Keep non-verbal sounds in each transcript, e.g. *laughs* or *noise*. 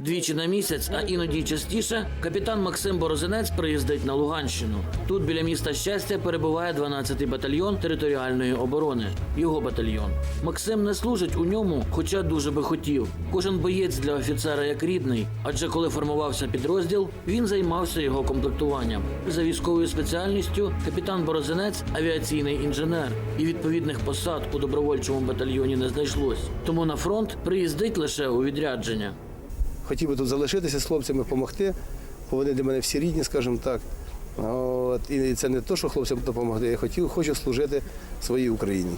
Двічі на місяць, а іноді частіше, капітан Максим Борозинець приїздить на Луганщину. Тут біля міста щастя перебуває 12-й батальйон територіальної оборони. Його батальйон. Максим не служить у ньому, хоча дуже би хотів. Кожен боєць для офіцера як рідний. Адже коли формувався підрозділ, він займався його комплектуванням. За військовою спеціальністю капітан Борозинець авіаційний інженер, і відповідних посад у добровольчому батальйоні не знайшлось. Тому на фронт приїздить лише у відрядження. Хотів би тут залишитися з хлопцями, допомогти, бо вони для мене всі рідні, скажімо так. От, і це не те, що хлопцям допомогти, я хотів, хочу служити своїй Україні.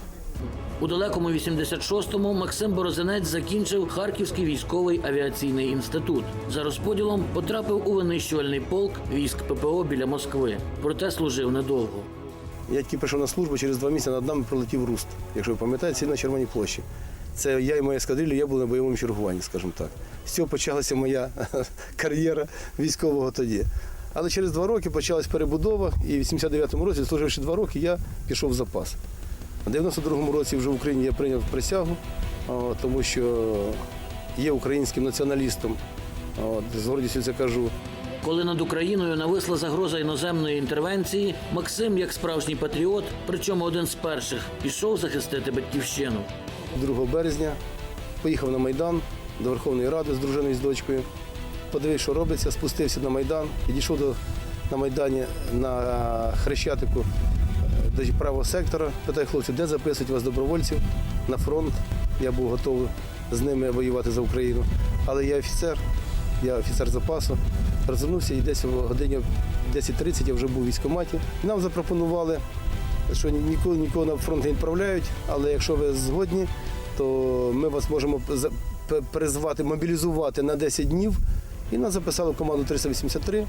У далекому 86-му Максим Борозинець закінчив Харківський військовий авіаційний інститут. За розподілом потрапив у винищувальний полк військ ППО біля Москви. Проте служив недовго. Я тільки прийшов на службу, через два місяці над нами пролетів руст. Якщо ви пам'ятаєте, на Червоній площі. Це я і моя ескадрилля, я був на бойовому чергуванні, скажімо так. З цього почалася моя *laughs* кар'єра військового тоді. Але через два роки почалась перебудова, і в 89-му році, служивши два роки, я пішов в запас. У 92-му році вже в Україні я прийняв присягу, тому що є українським націоналістом. З гордістю це кажу. Коли над Україною нависла загроза іноземної інтервенції, Максим, як справжній патріот, причому один з перших, пішов захистити батьківщину. 2 березня поїхав на Майдан до Верховної Ради з дружиною і з дочкою. Подивився, що робиться, спустився на Майдан, підійшов до, на Майдані на Хрещатику е, до правого сектора. Питаю хлопців, де записують вас добровольців на фронт. Я був готовий з ними воювати за Україну. Але я офіцер, я офіцер запасу. Розвернувся і десь в годині 10.30 я вже був у військкоматі. Нам запропонували що ніколи нікого на фронт не відправляють, але якщо ви згодні, то ми вас можемо призвати, мобілізувати на 10 днів. І нас записали в команду 383.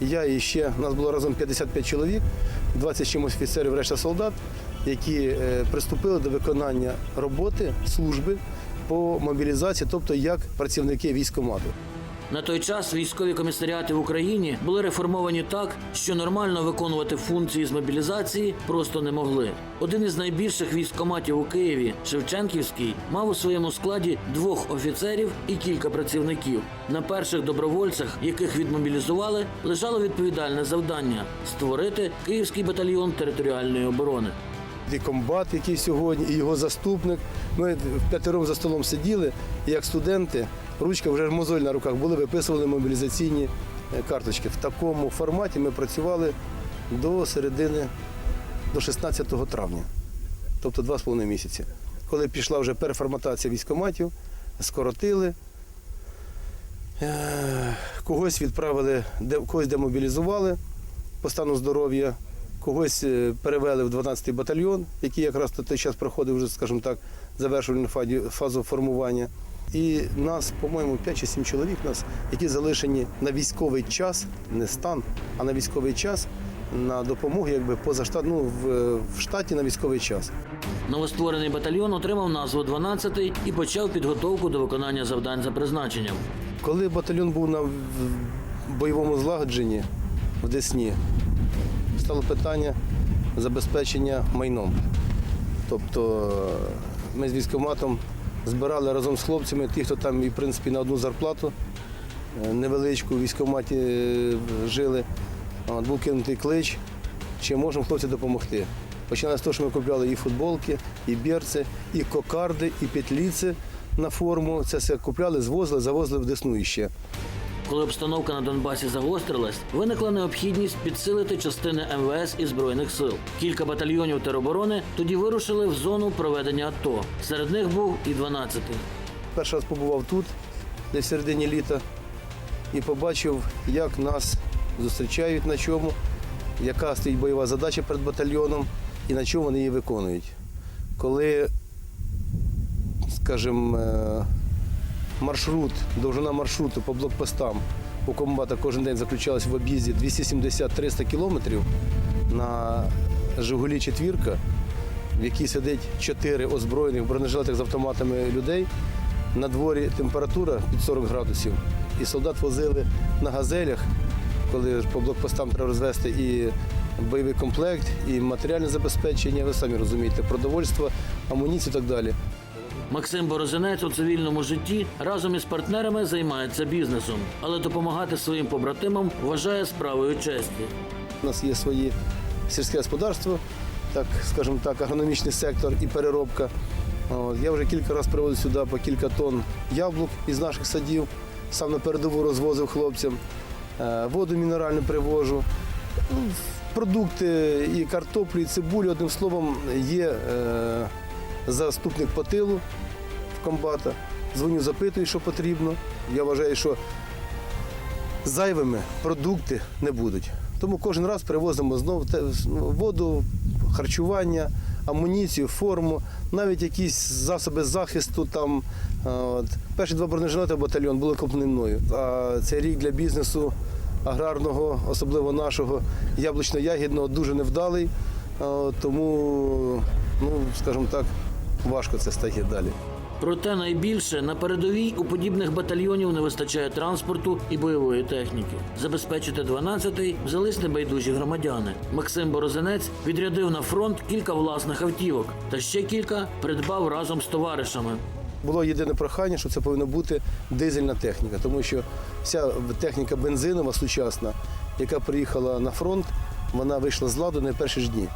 Я і ще, нас було разом 55 чоловік, 20 чимось офіцерів, решта солдат, які е, приступили до виконання роботи, служби по мобілізації, тобто як працівники військкомату. На той час військові комісаріати в Україні були реформовані так, що нормально виконувати функції з мобілізації просто не могли. Один із найбільших військкоматів у Києві, Шевченківський, мав у своєму складі двох офіцерів і кілька працівників. На перших добровольцях, яких відмобілізували, лежало відповідальне завдання створити Київський батальйон територіальної оборони. І комбат, який сьогодні, і його заступник. Ми п'ятером за столом сиділи, і як студенти, ручка вже мозоль на руках були, виписували мобілізаційні е, карточки. В такому форматі ми працювали до середини, до 16 травня, тобто два з половиною місяці. Коли пішла вже переформатація військкоматів, скоротили. Е, Когось відправили, когось демобілізували по стану здоров'я, когось е, перевели в 12-й батальйон, який якраз на той час проходив вже, скажімо так, завершувальну фазу формування. І нас, по-моєму, 5 чи 7 чоловік, нас, які залишені на військовий час, не стан, а на військовий час на допомогу, якби поза штат, ну, в, в штаті на військовий час. Новостворений батальйон отримав назву «12-й» і почав підготовку до виконання завдань за призначенням. Коли батальйон був на бойовому злагодженні в Десні, стало питання забезпечення майном. Тобто е, ми з військкоматом збирали разом з хлопцями, ті, хто там в принципі на одну зарплату е, невеличку в військкоматі е, жили. Був кинутий клич, чи можемо хлопці допомогти. Починали з того, що ми купляли і футболки, і берці, і кокарди, і петліці на форму. Це все купляли, звозили, завозили в Десну іще. Коли обстановка на Донбасі загострилась, виникла необхідність підсилити частини МВС і збройних сил. Кілька батальйонів тероборони тоді вирушили в зону проведення АТО. Серед них був і 12-й. Перший раз побував тут, десь в середині літа, і побачив, як нас зустрічають на чому, яка стоїть бойова задача перед батальйоном і на чому вони її виконують. Коли, скажімо, е, маршрут, довжина маршруту по блокпостам у комбата кожен день заключалась в об'їзді 270-300 кілометрів на Жигулі четвірка, в якій сидить чотири озброєних бронежилетах з автоматами людей. На дворі температура під 40 градусів. І солдат возили на газелях, коли по блокпостам треба розвести і бойовий комплект, і матеріальне забезпечення, ви самі розумієте, продовольство, амуніцію і так далі. Максим Борозинець у цивільному житті разом із партнерами займається бізнесом, але допомагати своїм побратимам вважає справою честі. У нас є свої сільське господарство, так скажімо так, агрономічний сектор і переробка. Я вже кілька разів привозив сюди по кілька тонн яблук із наших садів, сам на передову розвозив хлопцям, Е, воду мінеральну привожу. Ну, Продукти і картоплю, і цибулю, одним словом, є е, заступник по тилу комбата. Дзвоню, запитую, що потрібно. Я вважаю, що зайвими продукти не будуть. Тому кожен раз привозимо знову воду, харчування, амуніцію, форму, навіть якісь засоби захисту. Там, от. Перші два бронежилети батальйон були мною. А цей рік для бізнесу аграрного, особливо нашого, яблучно-ягідного, дуже невдалий. Тому, ну, скажімо так, важко це стає далі. Проте найбільше на передовій у подібних батальйонів не вистачає транспорту і бойової техніки. Забезпечити 12-й взялись небайдужі громадяни. Максим Борозинець відрядив на фронт кілька власних автівок та ще кілька придбав разом з товаришами. Було єдине прохання, що це повинна бути дизельна техніка, тому що вся техніка бензинова сучасна, яка приїхала на фронт, вона вийшла з ладу не перші ж дні.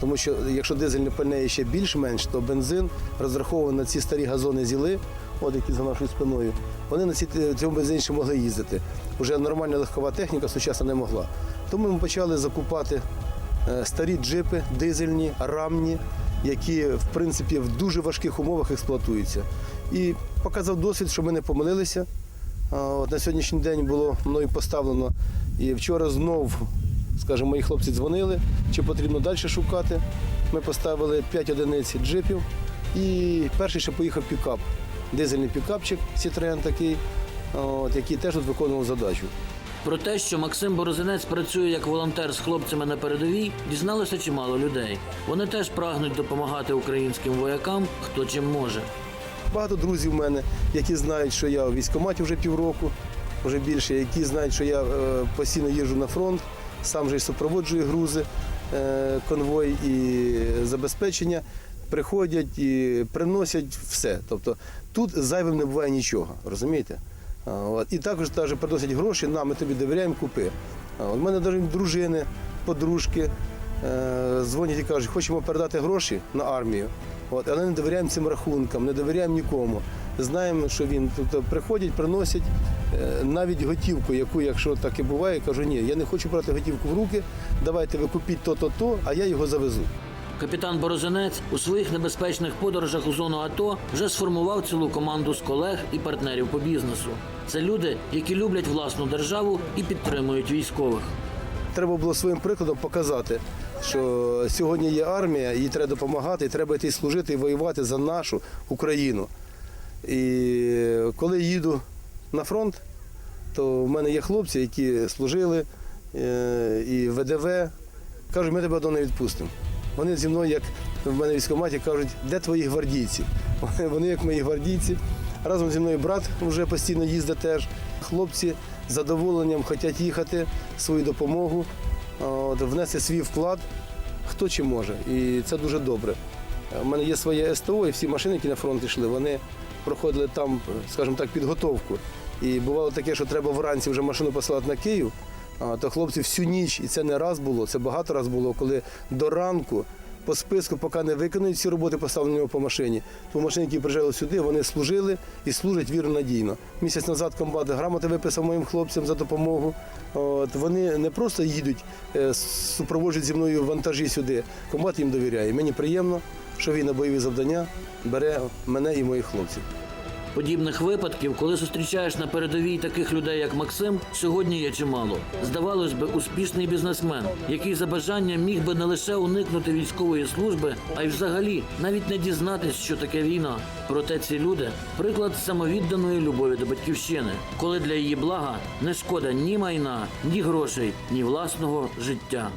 Тому що якщо дизельне пальне є ще більш-менш, то бензин розрахований на ці старі газони зіли, от які за нашою спиною, вони на ці, цьому бензині ще могли їздити. Уже нормальна легкова техніка сучасна не могла. Тому ми почали закупати е, старі джипи, дизельні, рамні, які в принципі в дуже важких умовах експлуатуються. І показав досвід, що ми не помилилися. От на сьогоднішній день було мною поставлено. І вчора знов, скажімо, мої хлопці дзвонили, чи потрібно далі шукати. Ми поставили 5 одиниць джипів. І перший ще поїхав пікап, дизельний пікапчик Citroen такий, от, який теж тут виконував задачу. Про те, що Максим Борозинець працює як волонтер з хлопцями на передовій, дізналося чимало людей. Вони теж прагнуть допомагати українським воякам, хто чим може. Багато друзів в мене, які знають, що я у військкоматі вже півроку, вже більше, які знають, що я е, постійно їжджу на фронт, сам же і супроводжую грузи, е, конвой і забезпечення. Приходять і приносять все. Тобто тут зайвим не буває нічого, розумієте? От. І також теж приносять гроші, на, ми тобі довіряємо, купи. У мене навіть дружини, подружки е, дзвонять і кажуть, хочемо передати гроші на армію. От, але не довіряємо цим рахункам, не довіряємо нікому. Знаємо, що він тобто приходять, приносять навіть готівку, яку, якщо так і буває, кажу, ні, я не хочу брати готівку в руки, давайте ви купіть то-то, то, а я його завезу. Капітан Борозинець у своїх небезпечних подорожах у зону АТО вже сформував цілу команду з колег і партнерів по бізнесу. Це люди, які люблять власну державу і підтримують військових. Треба було своїм прикладом показати, що сьогодні є армія, їй треба допомагати, і треба йти служити і воювати за нашу Україну. І коли їду на фронт, то в мене є хлопці, які служили е, і ВДВ. Кажуть, ми тебе одного не відпустимо. Вони зі мною, як в мене в військкоматі, кажуть, де твої гвардійці? *laughs* Вони- як мої гвардійці. Разом зі мною брат вже постійно їздить теж. Хлопці з задоволенням хочуть їхати, свою допомогу, внести свій вклад, хто чи може. І це дуже добре. У мене є своє СТО, і всі машини, які на фронт йшли, вони проходили там, скажімо так, підготовку. І бувало таке, що треба вранці вже машину посилати на Київ, то хлопці всю ніч, і це не раз було, це багато раз було, коли до ранку по списку, поки не виконують всі роботи, поставлені по машині, то машини, які приїжджали сюди, вони служили і служать вірно надійно. Місяць назад комбат грамоти виписав моїм хлопцям за допомогу. От, вони не просто їдуть, е, супроводжують зі мною вантажі сюди. Комбат їм довіряє. Мені приємно, що він на бойові завдання бере мене і моїх хлопців. Подібних випадків, коли зустрічаєш на передовій таких людей, як Максим, сьогодні є чимало. Здавалось би, успішний бізнесмен, який за бажанням міг би не лише уникнути військової служби, а й взагалі навіть не дізнатись, що таке війна. Проте ці люди приклад самовідданої любові до батьківщини, коли для її блага не шкода ні майна, ні грошей, ні власного життя.